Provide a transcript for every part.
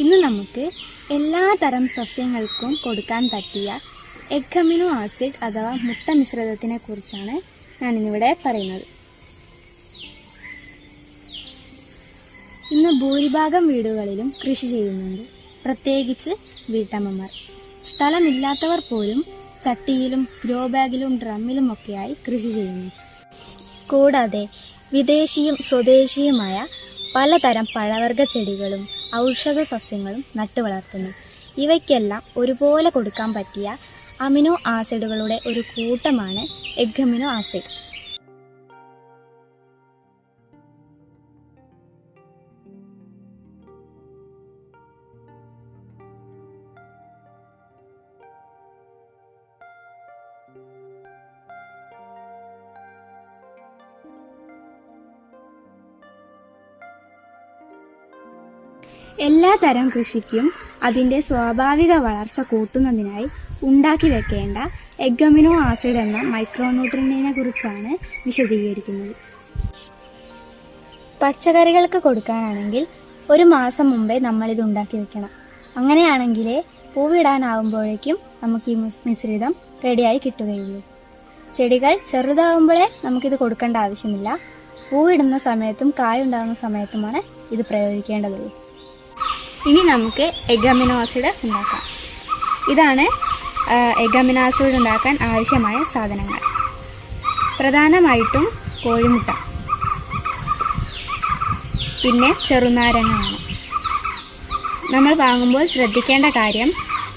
ഇന്ന് നമുക്ക് എല്ലാ തരം സസ്യങ്ങൾക്കും കൊടുക്കാൻ പറ്റിയ എഗമിനോ ആസിഡ് അഥവാ മുട്ട മിശ്രിതത്തിനെ കുറിച്ചാണ് ഞാനിന്നിവിടെ പറയുന്നത്. ഇന്ന് ഭൂരിഭാഗം വീടുകളിലും കൃഷി ചെയ്യുന്നുണ്ട്. പ്രത്യേകിച്ച് വീട്ടമ്മമാർ. സ്ഥലമില്ലാത്തവർ പോലും ചട്ടിയിലും ഗ്രോ ബാഗിലും ഡ്രമ്മിലും ഒക്കെയായി കൃഷി ചെയ്യുന്നു. കൂടാതെ വിദേശിയും സ്വദേശിയുമായ പലതരം പഴവർഗ ചെടികളും ഔഷധ സസ്യങ്ങളും നട്ടുവളർത്തുന്നു ഇവയ്ക്കെല്ലാം ഒരുപോലെ കൊടുക്കാൻ പറ്റിയ അമിനോ ആസിഡുകളുടെ ഒരു കൂട്ടമാണ് എഗ്ഗമിനോ ആസിഡ്. എല്ലാ തരം കൃഷിക്കും അതിന്റെ സ്വാഭാവിക വളർച്ച കൂട്ടുന്നതിനായി ഉണ്ടാക്കി വെക്കേണ്ട എഗമിനോ ആസിഡ് എന്ന മൈക്രോന്യൂട്രിനെ കുറിച്ചാണ് വിശദീകരിക്കുന്നത്. പച്ചക്കറികൾക്ക് കൊടുക്കാനാണെങ്കിൽ ഒരു മാസം മുമ്പേ നമ്മളിത് ഉണ്ടാക്കി വെക്കണം. അങ്ങനെയാണെങ്കിലേ പൂവിടാനാവുമ്പോഴേക്കും നമുക്ക് ഈ മിശ്രിതം റെഡിയായി കിട്ടുകയുള്ളൂ. ചെടികൾ ചെറുതാവുമ്പോഴേ നമുക്കിത് കൊടുക്കേണ്ട ആവശ്യമില്ല. പൂവിടുന്ന സമയത്തും കായുണ്ടാകുന്ന സമയത്തുമാണ് ഇത് പ്രയോഗിക്കേണ്ടതുള്ളൂ. ഇനി നമുക്ക് എഗമിനോ ആസിഡ് ഉണ്ടാക്കാം. ഇതാണ് എഗ് എഗമിനോ ആസിഡ് ഉണ്ടാക്കാൻ ആവശ്യമായ സാധനങ്ങൾ. പ്രധാനമായിട്ടും കോഴിമുട്ട. പിന്നെ ചെറുനാരങ്ങയാണ് നമ്മൾ വാങ്ങുമ്പോൾ ശ്രദ്ധിക്കേണ്ട കാര്യം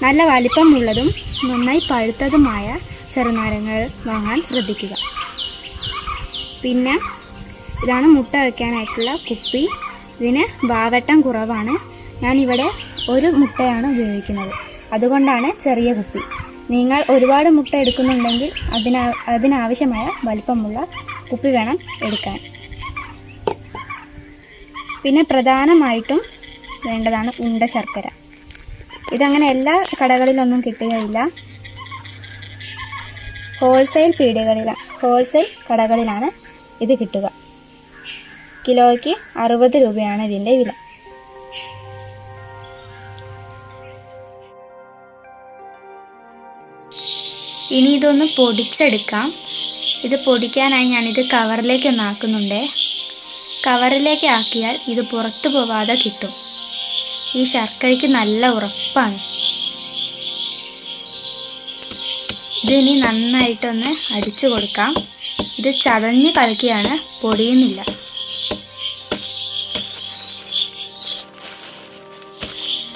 നല്ല വലിപ്പമുള്ളതും നന്നായി പഴുത്തതുമായ ചെറുനാരങ്ങൾ വാങ്ങാൻ ശ്രദ്ധിക്കുക. പിന്നെ ഇതാണ് മുട്ട വയ്ക്കാനായിട്ടുള്ള കുപ്പി. ഇതിന് വാവട്ടം കുറവാണ്. ഞാനിവിടെ ഒരു മുട്ടയാണ് ഉപയോഗിക്കുന്നത്. അതുകൊണ്ടാണ് ചെറിയ കുപ്പി. നിങ്ങൾ ഒരുപാട് മുട്ട എടുക്കുന്നുണ്ടെങ്കിൽ അതിനാ അതിനാവശ്യമായ വലിപ്പമുള്ള കുപ്പി വേണം എടുക്കാൻ. പിന്നെ പ്രധാനമായിട്ടും വേണ്ടതാണ് ഉണ്ട ശർക്കര. ഇതങ്ങനെ എല്ലാ കടകളിലൊന്നും കിട്ടുകയില്ല. ഹോൾസെയിൽ പീടികകളിലാണ് ഹോൾസെയിൽ കടകളിലാണ് ഇത് കിട്ടുക. കിലോയ്ക്ക് അറുപത് രൂപയാണ് ഇതിന്റെ വില. ഇനി ഇതൊന്ന് പൊടിച്ചെടുക്കാം. ഇത് പൊടിക്കാനായി ഞാനിത് കവറിലേക്ക് ഒന്ന് ആക്കുന്നുണ്ട്. കവറിലേക്ക് ആക്കിയാൽ ഇത് പുറത്തു പോവാതെ കിട്ടും. ഈ ശർക്കരയ്ക്ക് നല്ല ഉറപ്പാണ്. ഇതിനി നന്നായിട്ടൊന്ന് അടിച്ചു കൊടുക്കാം. ഇത് ചതഞ്ഞ് കളിക്കുകയാണ് പൊടിയുന്നില്ല.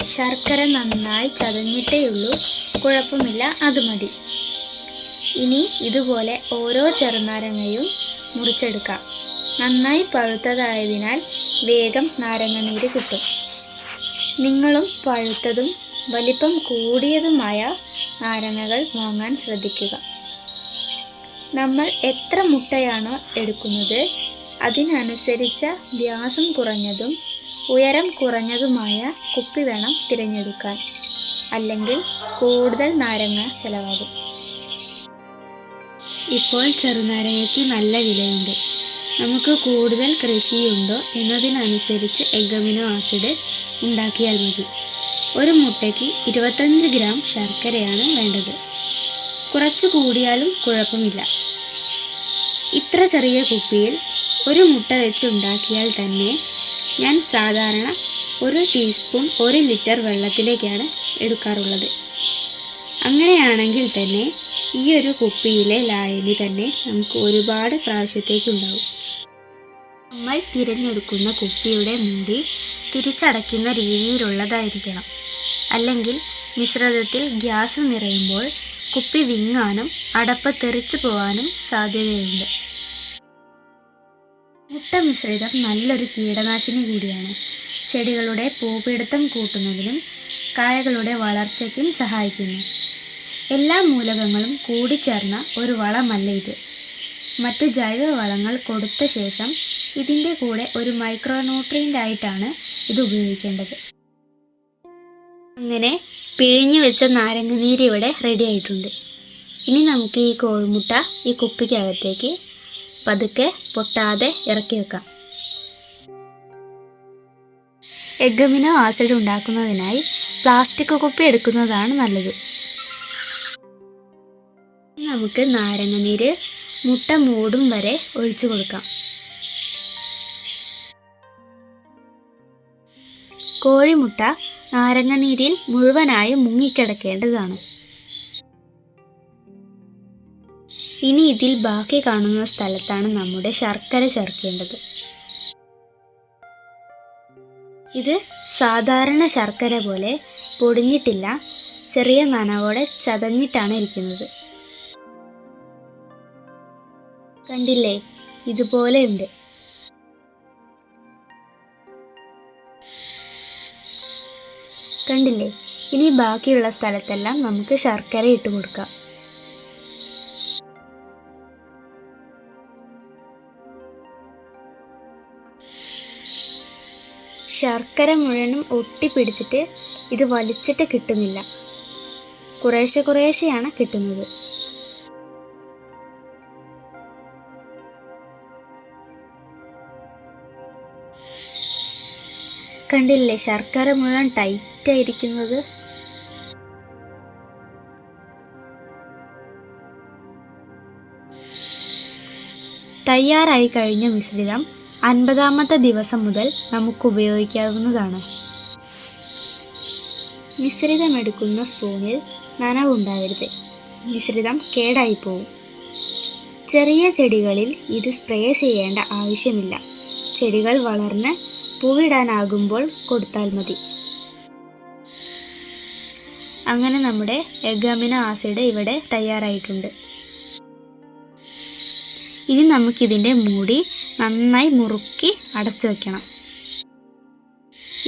ശർക്കര നന്നായി ചതഞ്ഞിട്ടേ ഉള്ളൂ. കുഴപ്പമില്ല അത് മതി. ഇനി ഇതുപോലെ ഓരോ ചെറുനാരങ്ങയും മുറിച്ചെടുക്കാം. നന്നായി പഴുത്തതായതിനാൽ വേഗം നാരങ്ങ നീര് കിട്ടും. നിങ്ങളും പഴുത്തതും വലിപ്പം കൂടിയതുമായ നാരങ്ങകൾ വാങ്ങാൻ ശ്രദ്ധിക്കുക. നമ്മൾ എത്ര മുട്ടയാണോ എടുക്കുന്നത് അതിനനുസരിച്ച വ്യാസം കുറഞ്ഞതും ഉയരം കുറഞ്ഞതുമായ കുപ്പി വേണം തിരഞ്ഞെടുക്കാൻ. അല്ലെങ്കിൽ കൂടുതൽ നാരങ്ങ ചിലവാകും. ഇപ്പോൾ ചെറുനാരങ്ങയ്ക്ക് നല്ല വിലയുണ്ട്. നമുക്ക് കൂടുതൽ കൃഷിയുണ്ടോ എന്നതിനനുസരിച്ച് എഗമിനോ ആസിഡ് ഉണ്ടാക്കിയാൽ മതി. ഒരു മുട്ടയ്ക്ക് ഇരുപത്തഞ്ച് ഗ്രാം ശർക്കരയാണ് വേണ്ടത്. കുറച്ച് കൂടിയാലും കുഴപ്പമില്ല. ഇത്ര ചെറിയ കുപ്പിയിൽ ഒരു മുട്ട വെച്ച് ഉണ്ടാക്കിയാൽ തന്നെ ഞാൻ സാധാരണ ഒരു ടീസ്പൂൺ ഒരു ലിറ്റർ വെള്ളത്തിലേക്കാണ് എടുക്കാറുള്ളത്. അങ്ങനെയാണെങ്കിൽ തന്നെ ഈ ഒരു കുപ്പിയിലെ ലായനി തന്നെ നമുക്ക് ഒരുപാട് പ്രാവശ്യത്തേക്കുണ്ടാവും. നമ്മൾ തിരഞ്ഞെടുക്കുന്ന കുപ്പിയുടെ മൂടി തിരിച്ചടയ്ക്കുന്ന രീതിയിലുള്ളതായിരിക്കണം. അല്ലെങ്കിൽ മിശ്രിതത്തിൽ ഗ്യാസ് നിറയുമ്പോൾ കുപ്പി വിങ്ങാനും അടപ്പ് തെറിച്ചു പോകാനും സാധ്യതയുണ്ട്. മുട്ട മിശ്രിതം നല്ലൊരു കീടനാശിനി കൂടിയാണ്. ചെടികളുടെ പൂപിടുത്തം കൂട്ടുന്നതിനും കായകളുടെ വളർച്ചയ്ക്കും സഹായിക്കുന്നു. എല്ലാ മൂലകങ്ങളും കൂടിച്ചേർന്ന ഒരു വളമല്ല ഇത്. മറ്റ് ജൈവ വളങ്ങൾ കൊടുത്ത ശേഷം ഇതിന്റെ കൂടെ ഒരു മൈക്രോന്യൂട്രിയന്റ് ആയിട്ടാണ് ഇത് ഉപയോഗിക്കേണ്ടത്. അങ്ങനെ പിഴിഞ്ഞു വെച്ച നാരങ്ങനീര് ഇവിടെ റെഡി ആയിട്ടുണ്ട്. ഇനി നമുക്ക് ഈ കോഴിമുട്ട ഈ കുപ്പിക്കകത്തേക്ക് പതുക്കെ പൊട്ടാതെ ഇറക്കി വെക്കാം. എഗ്ഗമിനോ ആസിഡ് ഉണ്ടാക്കുന്നതിനായി പ്ലാസ്റ്റിക് കുപ്പി എടുക്കുന്നതാണ് നല്ലത്. നമുക്ക് നാരങ്ങനീര് മുട്ട മൂടും വരെ ഒഴിച്ചു കൊടുക്കാം. കോഴിമുട്ട നാരങ്ങനീരിൽ മുഴുവനായും മുങ്ങിക്കിടക്കേണ്ടതാണ്. ഇനി ഇതിൽ ബാക്കി കാണുന്ന സ്ഥലത്താണ് നമ്മുടെ ശർക്കര ചേർക്കേണ്ടത്. ഇത് സാധാരണ ശർക്കര പോലെ പൊടിഞ്ഞിട്ടില്ല ചെറിയ നനവോടെ ചതഞ്ഞിട്ടാണ് ഇരിക്കുന്നത്. കണ്ടില്ലേ? ഇതുപോലെയുണ്ട്. കണ്ടില്ലേ? ഇനി ബാക്കിയുള്ള സ്ഥലത്തെല്ലാം നമുക്ക് ശർക്കര ഇട്ട് കൊടുക്കാം. ശർക്കര മുഴുവനും ഒട്ടിപ്പിടിച്ചിട്ട് ഇത് വലിച്ചിട്ട് കിട്ടുന്നില്ല. കുറേശ്ശെ കുറേശ്ശെയാണ് കിട്ടുന്നത്. കണ്ടില്ലേ? ശർക്കര മുഴുവൻ ടൈറ്റായിരിക്കുന്നത് തയ്യാറായി കഴിഞ്ഞ മിശ്രിതം അൻപതാമത്തെ ദിവസം മുതൽ നമുക്ക് ഉപയോഗിക്കാവുന്നതാണ്. മിശ്രിതം എടുക്കുന്ന സ്പൂണിൽ നനവുണ്ടാവരുത്. മിശ്രിതം കേടായി പോവും. ചെറിയ ചെടികളിൽ ഇത് സ്പ്രേ ചെയ്യേണ്ട ആവശ്യമില്ല. ചെടികൾ വളർന്ന് പൂവിടാനാകുമ്പോൾ കൊടുത്താൽ മതി. അങ്ങനെ നമ്മുടെ എഗാമിനോ ആസിഡ് ഇവിടെ തയ്യാറായിട്ടുണ്ട്. ഇനി നമുക്കിതിന്റെ മൂടി നന്നായി മുറുക്കി അടച്ചു വെക്കണം.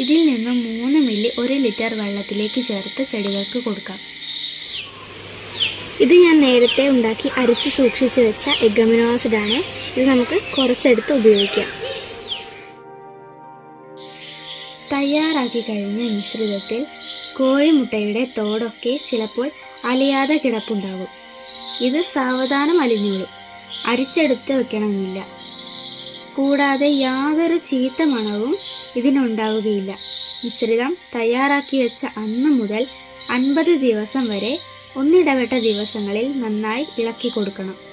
ഇതിൽ നിന്ന് മൂന്ന് മില്ലി ഒരു ലിറ്റർ വെള്ളത്തിലേക്ക് ചേർത്ത് ചെടികൾക്ക് കൊടുക്കാം. ഇത് ഞാൻ നേരത്തെ ഉണ്ടാക്കി അരിച്ച് സൂക്ഷിച്ച് വെച്ച എഗമിനോ ആസിഡാണ്. ഇത് നമുക്ക് കുറച്ചെടുത്ത് ഉപയോഗിക്കാം. തയ്യാറാക്കി കഴിഞ്ഞ മിശ്രിതത്തിൽ കോഴിമുട്ടയുടെ തോടൊക്കെ ചിലപ്പോൾ അലിയാതെ കിടപ്പുണ്ടാകും. ഇത് സാവധാനം അലിഞ്ഞോളും. അരിച്ചെടുത്ത് വെക്കണമെന്നില്ല. കൂടാതെ യാതൊരു ചീത്ത മണവും ഇതിനുണ്ടാവുകയില്ല. മിശ്രിതം തയ്യാറാക്കി വെച്ച അന്ന് മുതൽ അൻപത് ദിവസം വരെ ഒന്നിടവിട്ട ദിവസങ്ങളിൽ നന്നായി ഇളക്കി കൊടുക്കണം.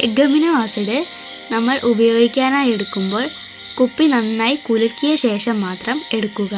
എഗമിനോ ആസിഡ് നമ്മൾ ഉപയോഗിക്കാനായി എടുക്കുമ്പോൾ കുപ്പി നന്നായി കുലുക്കിയ ശേഷം മാത്രം എടുക്കുക.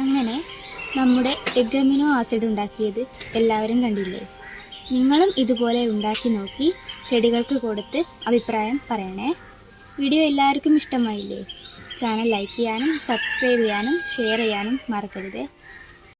അങ്ങനെ നമ്മുടെ എഗമിനോ ആസിഡ് ഉണ്ടാക്കിയത് എല്ലാവരും കണ്ടില്ലേ? നിങ്ങളും ഇതുപോലെ ഉണ്ടാക്കി നോക്കി ചെടികൾക്ക് കൊടുത്ത് അഭിപ്രായം പറയണേ. വീഡിയോ എല്ലാവർക്കും ഇഷ്ടമായില്ലേ? ചാനൽ ലൈക്ക് ചെയ്യാനും സബ്സ്ക്രൈബ് ചെയ്യാനും ഷെയർ ചെയ്യാനും മറക്കരുത്.